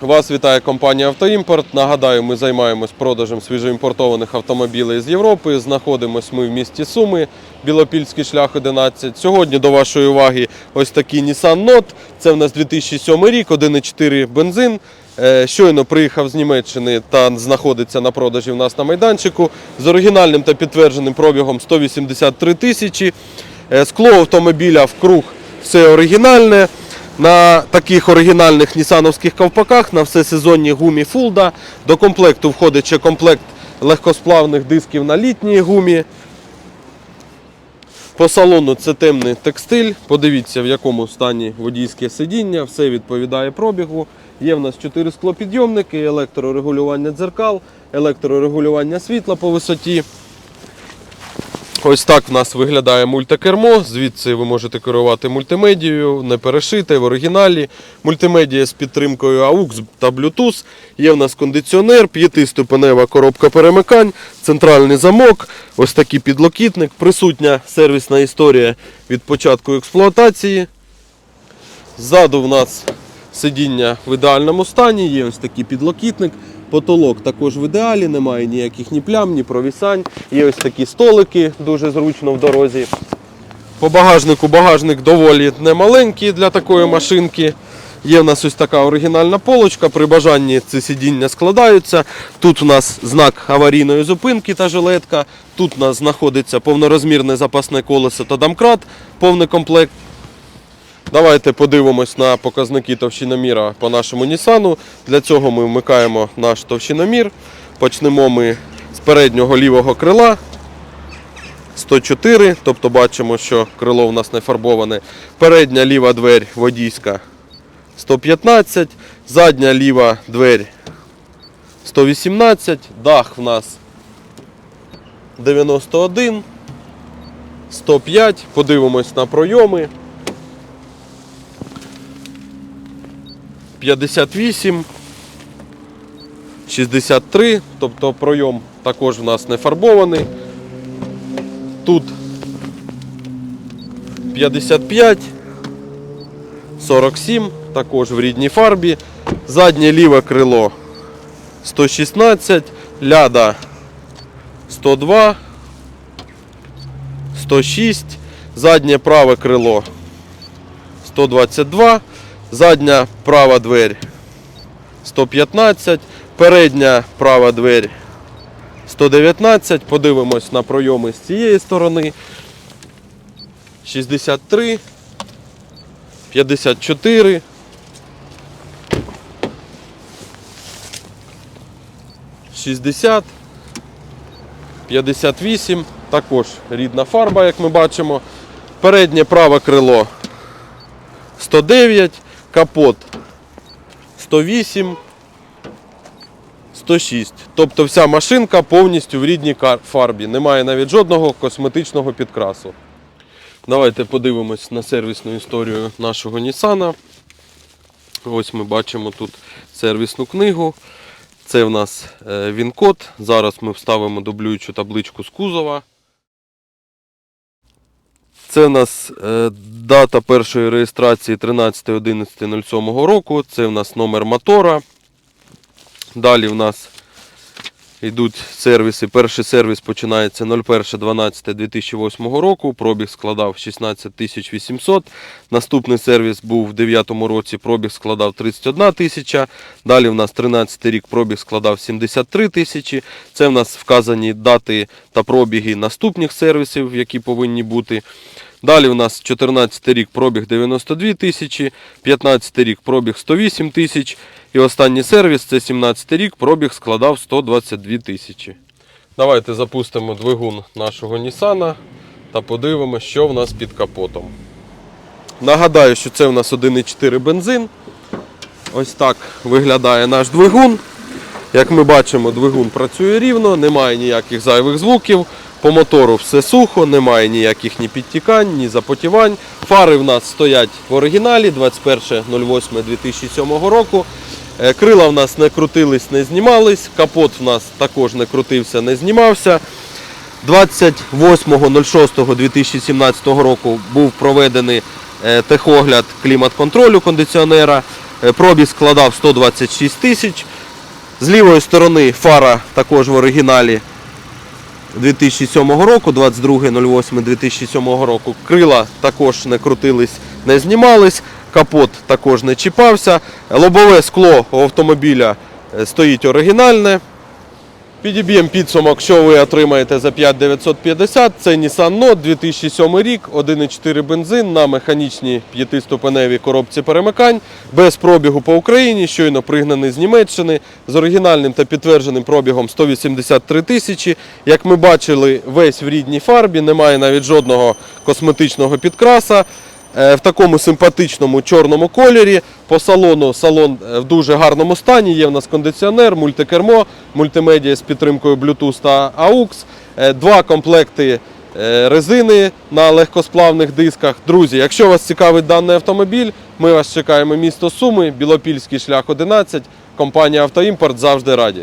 Вас вітає компанія Автоімпорт. Нагадаю, ми займаємось продажем свіжоімпортованих автомобілів з Європи. Знаходимось ми в місті Суми, Білопільський шлях 11. Сьогодні до вашої уваги ось такий Nissan Note. Це в нас 2007 рік, 1,4 бензин. Е, Щойно приїхав з Німеччини та знаходиться на продажі в нас на майданчику з оригінальним та підтвердженим пробігом 183 тисячі. Е, Скло автомобіля в круг все оригінальне. На таких оригінальних нісановських ковпаках на всесезонній гумі Фулда. До комплекту входить ще комплект легкосплавних дисків на літній гумі. По салону це темний текстиль. Подивіться, в якому стані водійське сидіння. Все відповідає пробігу. Є в нас 4 склопідйомники, електрорегулювання дзеркал, електрорегулювання світла по висоті. Ось так в нас виглядає мультикермо. Звідси ви можете керувати мультимедією, не перешите в оригіналі. Мультимедія з підтримкою AUX та Bluetooth. Є в нас кондиціонер, п'ятиступенева коробка перемикань, центральний замок, ось такий підлокітник, присутня сервісна історія від початку експлуатації. Ззаду в нас сидіння в ідеальному стані, є ось такий підлокітник. Потолок також в ідеалі, немає ніяких ні плям, ні провісань. Є ось такі столики, дуже зручно в дорозі. По багажнику багажник доволі немаленький для такої машинки. Є в нас ось така оригінальна полочка. При бажанні ці сидіння складаються. Тут у нас знак аварійної зупинки та жилетка. Тут у нас знаходиться повнорозмірне запасне колесо та домкрат, повний комплект. Давайте подивимось на показники товщиноміра по нашому Нісану. Для цього ми вмикаємо наш товщиномір. Почнемо ми з переднього лівого крила. 104, тобто бачимо, що крило у нас не фарбоване. Передня ліва двері водійська 115, задня ліва двері 118, дах в нас 91, 105. Подивимось на пройоми. 58, 63, тобто пройом також в нас не фарбований. Тут 55, 47, також в рідній фарбі. Заднє ліве крило 116, ляда 102, 106, заднє праве крило 122, задня права двері 115, передня права двері 119. Подивимось на пройоми з цієї сторони. 63, 54. Шістдесят, 58, також рідна фарба, як ми бачимо. Переднє праве крило 109, капот 108, 106. Тобто вся машинка повністю в рідній фарбі. Немає навіть жодного косметичного підкрасу. Давайте подивимось на сервісну історію нашого Нісана. Ось ми бачимо тут сервісну книгу. Це в нас е, він-код. Зараз ми вставимо дублюючу табличку з кузова. Це в нас е, дата першої реєстрації 13.11.07 року. Це в нас номер мотора. Далі в нас йдуть сервіси. Перший сервіс починається 01.12.2008 року. Пробіг складав 16 800. Наступний сервіс був в 2009 році. Пробіг складав 31 тисяча. Далі в нас 13 рік пробіг складав 73 тисячі. Це в нас вказані дати та пробіги наступних сервісів, які повинні бути. Далі в нас 14 рік пробіг 92 тисячі, 15 рік пробіг 108 тисяч. І останній сервіс це 17 рік, пробіг складав 122 тисячі. Давайте запустимо двигун нашого Нісана та подивимося, що в нас під капотом. Нагадаю, що це в нас 1,4 бензин. Ось так виглядає наш двигун. Як ми бачимо, двигун працює рівно, немає ніяких зайвих звуків. По мотору все сухо, немає ніяких ні підтікань, ні запотівань. Фари в нас стоять в оригіналі 21.08.2007 року. Е, Крила в нас не крутились, не знімались. Капот в нас також не крутився, не знімався. 28.06.2017 року був проведений е, техогляд клімат-контролю кондиціонера. Е, Пробіг складав 126 тисяч. З лівої сторони фара також в оригіналі 2007 року, 22.08.2007 року. Крила також не крутились, не знімались, капот також не чіпався. Лобове скло автомобіля е, стоїть оригінальне. Підіб'ємо підсумок, що ви отримаєте за 5950. Це Nissan Note 2007 рік, 1,4 бензин на механічній п'ятиступеневій коробці перемикань, без пробігу по Україні, щойно пригнаний з Німеччини, з оригінальним та підтвердженим пробігом 183 тисячі. Як ми бачили, весь в рідній фарбі, немає навіть жодного косметичного підкраса. Е, в такому симпатичному чорному кольорі. По салону салон е, в дуже гарному стані. Є в нас кондиціонер, мультикермо, мультимедіа з підтримкою Bluetooth та AUX. Е, Два комплекти резини на легкосплавних дисках. Друзі, якщо вас цікавить даний автомобіль, ми вас чекаємо місто Суми, Білопільський шлях 11. Компанія Автоімпорт завжди раді.